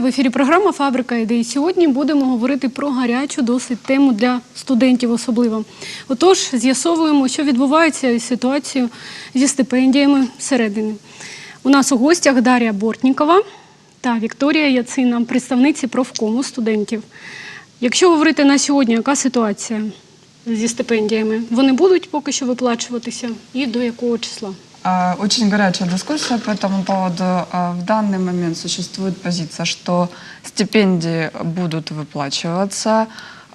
В ефірі. Програма Фабрика ідей. Сьогодні будемо говорити про гарячу досить тему для студентів, особливо. Отож, з'ясовуємо, що відбувається із ситуацією зі стипендіями всередині. У нас у гостях Дар'я Бортнікова та Вікторія Яцина, представниці профкому студентів. Якщо говорити на сьогодні, яка ситуація зі стипендіями? Вони будуть поки що виплачуватися і до якого числа? А, Очень горячая дискуссия по этому поводу. А, В данный момент существует позиция, что стипендии будут выплачиваться,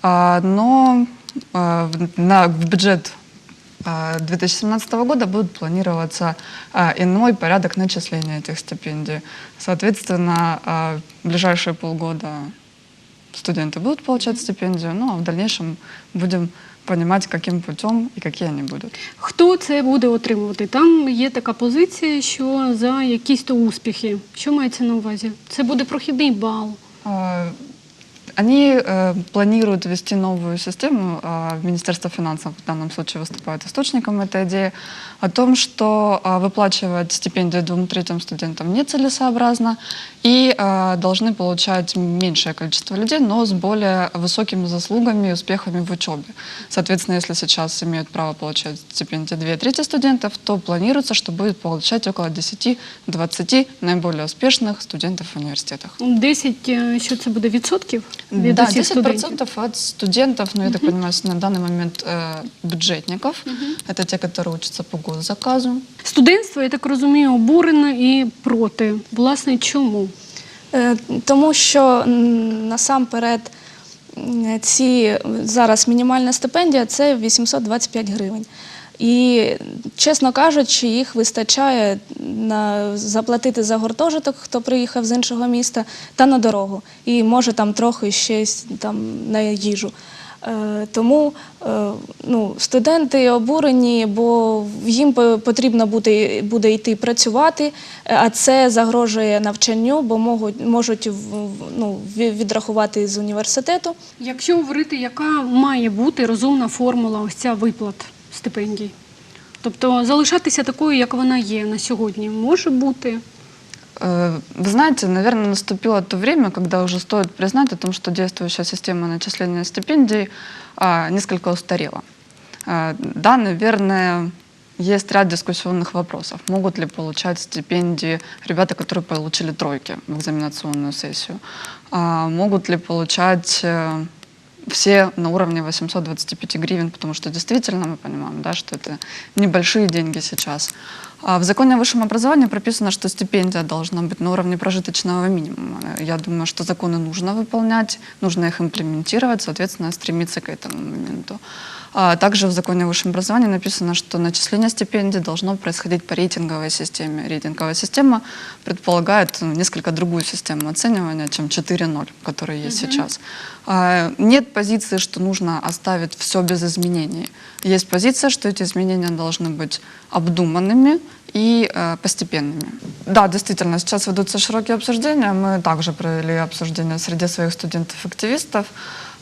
а, но на, бюджет а, 2017 года будет планироваться иной порядок начисления этих стипендий. Соответственно, в ближайшие полгода студенты будут получать стипендию, ну а в дальнейшем будем понимать, каким путем и какие они будут. Хто це буде отримувати? Там є така позиція, що за якісь то успіхи. Що мається на увазі? Це буде прохідний бал. А, Они э, планируют ввести новую систему. а, Министерство финансов в данном случае выступает источником этой идеи о том, что а, выплачивать стипендию двум третьим студентам нецелесообразно и а, должны получать меньшее количество людей, но с более высокими заслугами и успехами в учебе. Соответственно, если сейчас имеют право получать стипендию две трети студентов, то планируется, что будет получать около 10-20 наиболее успешных студентов в университетах. 10, е, що це буде відсотків від Да, усіх 10% студентів? от студентов, ну, я так понимаю, на данный момент э, бюджетников. Это те, которые учатся по госзаказу. Студентство, я так розумію, обурене і проти. Власне, чому? Е, Тому що м, насамперед м, ці зараз мінімальна стипендія це 825 гривень. І, чесно кажучи, їх вистачає на заплатити за гуртожиток, хто приїхав з іншого міста, та на дорогу. І може там трохи ще там на їжу. Е, Тому е, ну, студенти обурені, бо їм потрібно буде, буде йти працювати, а це загрожує навчанню, бо можуть, можуть ну, відрахувати з університету. Якщо говорити, яка має бути розумна формула ось ця виплат стипендій? Тобто залишатися такою, як вона є на сьогодні, може бути. Э, Вы знаете, наверное, наступило то время, когда уже стоит признать о том, что действующая система начисления стипендий а, несколько устарела. А, Да, наверное, есть ряд дискуссионных вопросов. Могут ли получать стипендии ребята, которые получили тройки в экзаменационную сессию? А, Могут ли получать э, все на уровне 825 гривен, потому что действительно мы понимаем, да, что это небольшие деньги сейчас. А В законе о высшем образовании прописано, что стипендия должна быть на уровне прожиточного минимума. Я думаю, что законы нужно выполнять, нужно их имплементировать, соответственно, стремиться к этому моменту. А Также в законе о высшем образовании написано, что начисление стипендий должно происходить по рейтинговой системе. Рейтинговая система предполагает ну, несколько другую систему оценивания, чем 4.0, которая есть сейчас. А, Нет позиции, что нужно оставить все без изменений. Есть позиция, что эти изменения должны быть обдуманными и э, постепенными. Да, действительно, сейчас ведутся широкие обсуждения. Мы также провели обсуждения среди своих студентов-активистов.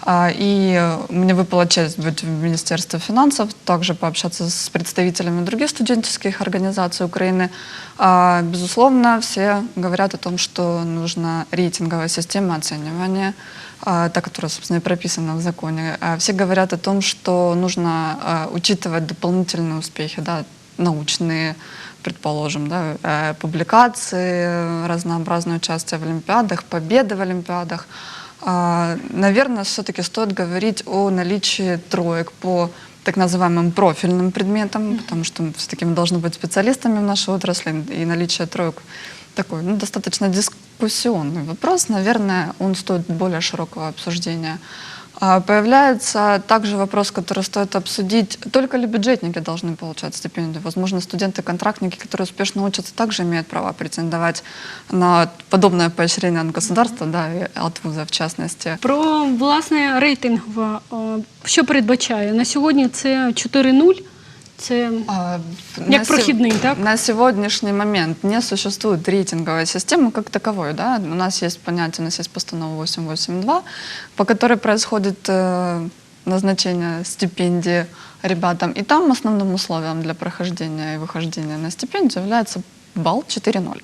А, И э, мне выпала честь быть в Министерстве финансов, также пообщаться с представителями других студенческих организаций Украины. А, Безусловно, все говорят о том, что нужна рейтинговая система оценивания, а, та, которая, собственно, и прописана в законе. Все говорят о том, что нужно учитывать дополнительные успехи, да, научные, предположим, да, э, публикации, э, разнообразное участие в олимпиадах, победы в олимпиадах. А, Наверное, все-таки стоит говорить о наличии троек по так называемым профильным предметам, потому что все-таки мы должны быть специалистами в нашей отрасли, и наличие троек такой ну, достаточно дискуссионный вопрос. Наверное, он стоит более широкого обсуждения. А, Появляется также вопрос, который стоит обсудить. Только ли бюджетники должны получать стипендию? Возможно, студенты-контрактники, которые успешно учатся, также имеют право претендовать на подобное поощрение от государства, да, и от вуза в частности. Про власне рейтинг, е, що передбачає на сьогодні. Це 4-0. Це А, Як на се- прохідний, так? На сегодняшний момент не существует рейтинговой системы как таковой. Да? У нас есть понятие, у нас есть постанова 882, по которой происходит э, назначение стипендии ребятам. И там основным условием для прохождения и выхождения на стипендию является балл 4.0.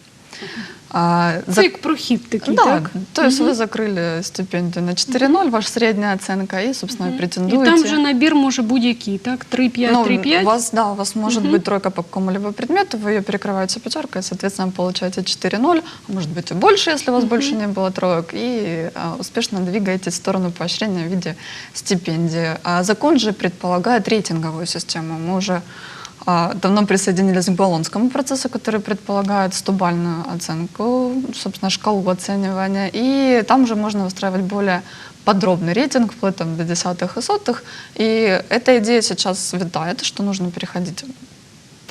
А, Це за- як прохід такий, да, так? то есть вы закрыли стипендию на 4.0, ваша средняя оценка, и, собственно, І претендуете. там вже набір може будь-який, так? 3-5, Ну, 3-5. у вас, да, у вас может быть тройка по какому-либо предмету, вы ее перекрываете пятеркой, соответственно, получаете 4.0, а может быть и больше, если у вас больше не было троек, и а, успешно двигаетесь в сторону поощрения в виде стипендии. А закон же предполагает рейтинговую систему. Мы уже а, давно присоединились к Болонскому процессу, который предполагает 100-бальную оценку, собственно, шкалу оценивания. И там же можно выстраивать более подробный рейтинг, вплоть там, до десятых и сотых. И эта идея сейчас витает, что нужно переходить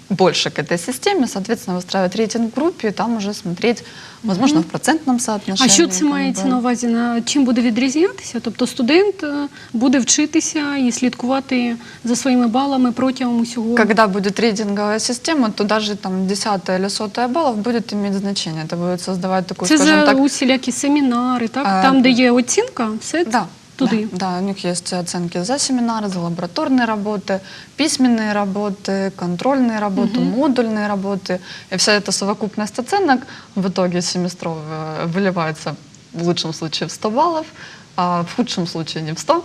больше к этой системе, соответственно, выстраивать рейтинг в группе и там уже смотреть, возможно, в процентном А соотношении. що це как мається бы. на увазі? На чим буде відрізнятися? Тобто студент е, буде вчитися і слідкувати за своїми балами протягом усього. Когда будет рейтинговая система, то даже там 10 или 100 баллов будет иметь значение. Это будет создавать такую, Це скажем за так, усілякі семінари, так? А, Там, де є оцінка, все Да, туди. Да, да, у них есть оценки за семинары, за лабораторные работы, письменные работы, контрольные работы, модульные работы. И вся эта совокупность оценок в итоге семестровая выливается в лучшем случае в 100 баллов, а в худшем случае не в 100.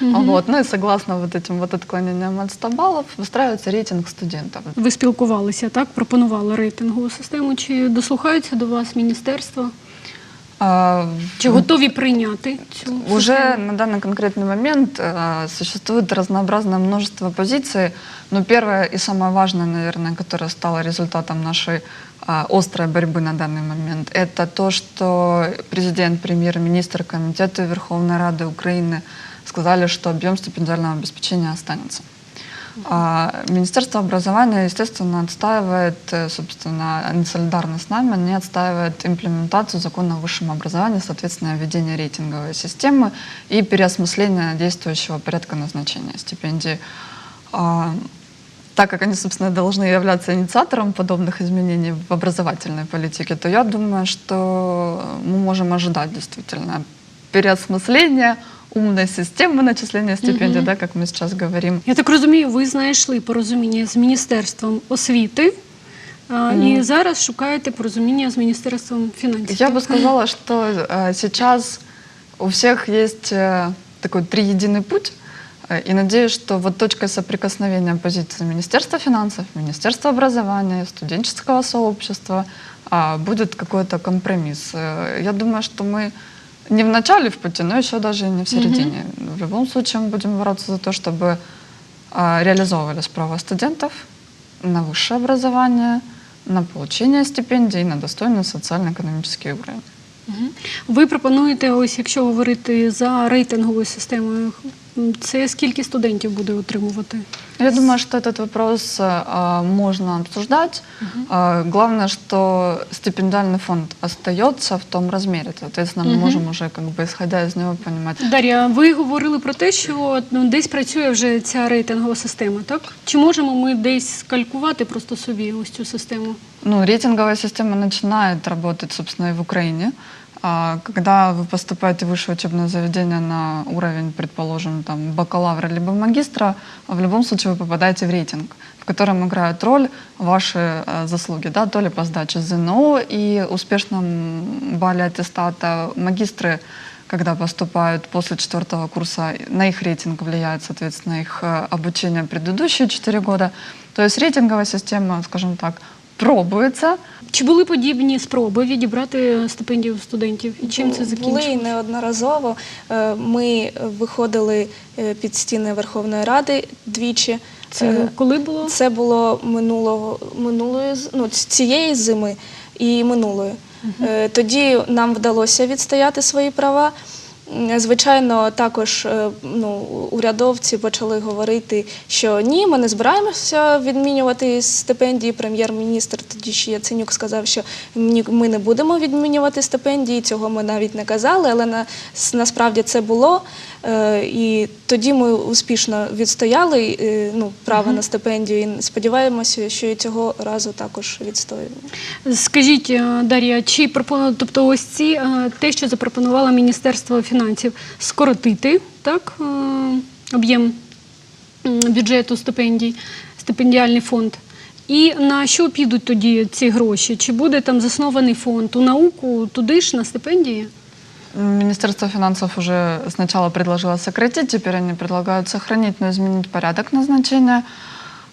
Вот. Ну и согласно вот этим вот отклонениям от 100 баллов выстраивается рейтинг студентов. Ви спілкувалися, так? Пропонували рейтингову систему. Чи дослухаються до вас міністерство? А, Чи готові прийняти цю Уже систему? на данный конкретный момент э, существует разнообразное множество позиций, но первое и самое важное, наверное, которое стало результатом нашей а, острой борьбы на данный момент, это то, что президент, премьер-министр, комитеты Верховной Рады Украины сказали, что объем стипендиального обеспечения останется. А Министерство образования, естественно, отстаивает, э, собственно, они солидарно с нами, они отстаивают имплементацию закона о высшем образовании, соответственно, введение рейтинговой системы и переосмысление действующего порядка назначения стипендий. А, так как они, собственно, должны являться инициатором подобных изменений в образовательной политике, то я думаю, что мы можем ожидать действительно переосмысления умной системы начисления стипендий, да, как мы сейчас говорим. Я так розумію, ви знайшли порозуміння з Міністерством освіти а, і зараз шукаєте порозуміння з Міністерством фінансів. Я бы сказала, что э, сейчас у всех есть э, такой триединый путь, э, и надеюсь, что вот точкой соприкосновения позиции Министерства финансов, Министерства образования, студенческого сообщества а, будет какой-то компромисс. Э, Я думаю, что мы не в начале в пути, но еще даже и не в середине. В любом случае мы будем бороться за то, чтобы а, реализовывались права студентов на высшее образование, на получение стипендий и на достойный социально-экономический уровень. Мгм. Ви пропонуєте, ось якщо говорити за рейтинговою системою, м, це скільки студентів буде отримувати? Я думаю, что этот вопрос а, можно обсуждать. А, главное, что стипендиальный фонд остается в том размере. Соответственно, мы можем уже, как бы, исходя из него, понимать. Дар'я, ви говорили про те, що ну, десь працює вже ця рейтингова система, так? Чи можемо ми десь скалькувати просто собі ось цю систему? Ну, рейтинговая система начинает работать, собственно, и в Украине. А, Когда вы поступаете в высшее учебное заведение на уровень, предположим, там, бакалавра либо магистра, в любом случае вы попадаете в рейтинг, в котором играют роль ваши э, заслуги, да, то ли по сдаче ЗНО и успешном балле аттестата. Магистры, когда поступают после четвертого курса, на их рейтинг влияет, соответственно, их э, обучение предыдущие четыре года. То есть рейтинговая система, скажем так, пробуется, Чи були подібні спроби відібрати стипендію у студентів? І чим це Були неодноразово. Е, Ми виходили е, під стіни Верховної Ради двічі. Це Е, коли було? Це було минулого минулої ну, цієї зими і минулої. Е, Тоді нам вдалося відстояти свої права. Звичайно, також е, ну, урядовці почали говорити, що ні, ми не збираємося відмінювати стипендії. Прем'єр-міністр тоді ще Яценюк сказав, що ми не будемо відмінювати стипендії. Цього ми навіть не казали, але на, насправді це було. Е, І тоді ми успішно відстояли е, ну, право на стипендію. І сподіваємося, що і цього разу також відстоюємо. Скажіть, Дар'я, чи пропону... тобто ось ці те, що запропонувало Міністерство фінансів, скоротити так е, об'єм бюджету стипендій, стипендіальний фонд. І на що підуть тоді ці гроші? Чи буде там заснований фонд у науку, туди ж на стипендії? Министерство финансов уже сначала предложило сократить, теперь они предлагают сохранить, но изменить порядок назначения.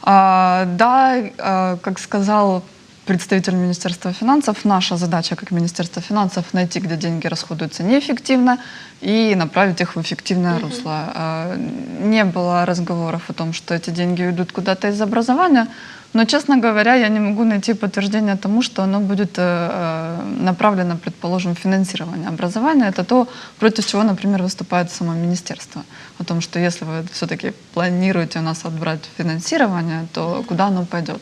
А, да, а, как сказал представитель Министерства финансов, наша задача как Министерство финансов найти, где деньги расходуются неэффективно и направить их в эффективное русло. А, Не было разговоров о том, что эти деньги уйдут куда-то из образования, но, честно говоря, я не могу найти подтверждение тому, что оно будет э, э, направлено, предположим, в финансирование образования. Это то, против чего, например, выступает само министерство. О том, что если вы все-таки планируете у нас отбрать финансирование, то куда оно пойдет?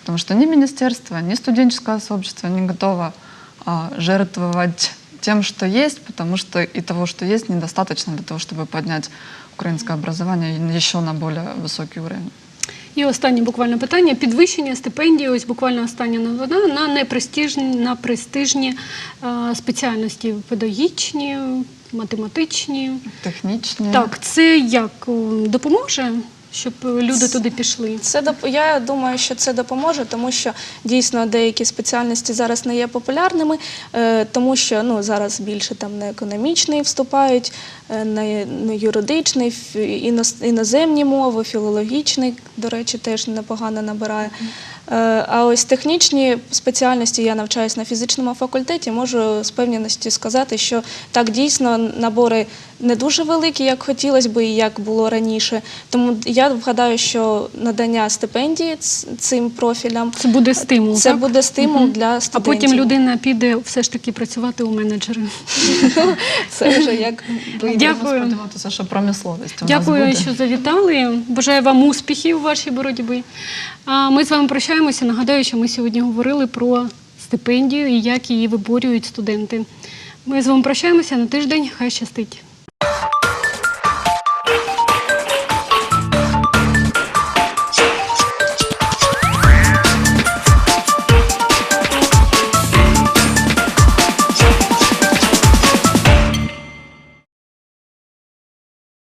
Потому что ни министерство, ни студенческое сообщество не готово а, жертвовать тем, что есть, потому что и того, что есть, недостаточно для того, чтобы поднять украинское образование еще на более высокий уровень. І останнє буквально питання: підвищення стипендії, ось буквально остання новина на непрестижні, на престижні е, спеціальності педагогічні, математичні. Технічні. Так, це як допоможе, щоб люди туди пішли? Це я думаю, що це допоможе, тому що дійсно деякі спеціальності зараз не є популярними, е, тому що ну зараз більше там на економічний вступають, не на, юридичний, іноземні мови, філологічний, до речі, теж непогано набирає. Е, А ось технічні спеціальності я навчаюсь на фізичному факультеті. Можу з певністю сказати, що так дійсно набори не дуже великі, як хотілося би і як було раніше. Тому я вгадаю, що надання стипендії цим профілям Це буде стимул. це так? буде стимул Мгм. для А потім людина піде все ж таки працювати у менеджери. це вже як. Дякую. Сподіватися, що промисловість Дякую, що завітали. Бажаю вам успіхів у вашій боротьбі. А ми з вами прощаємося. Нагадаю, що ми сьогодні говорили про стипендію і як її виборюють студенти. Ми з вами прощаємося на тиждень. Хай щастить.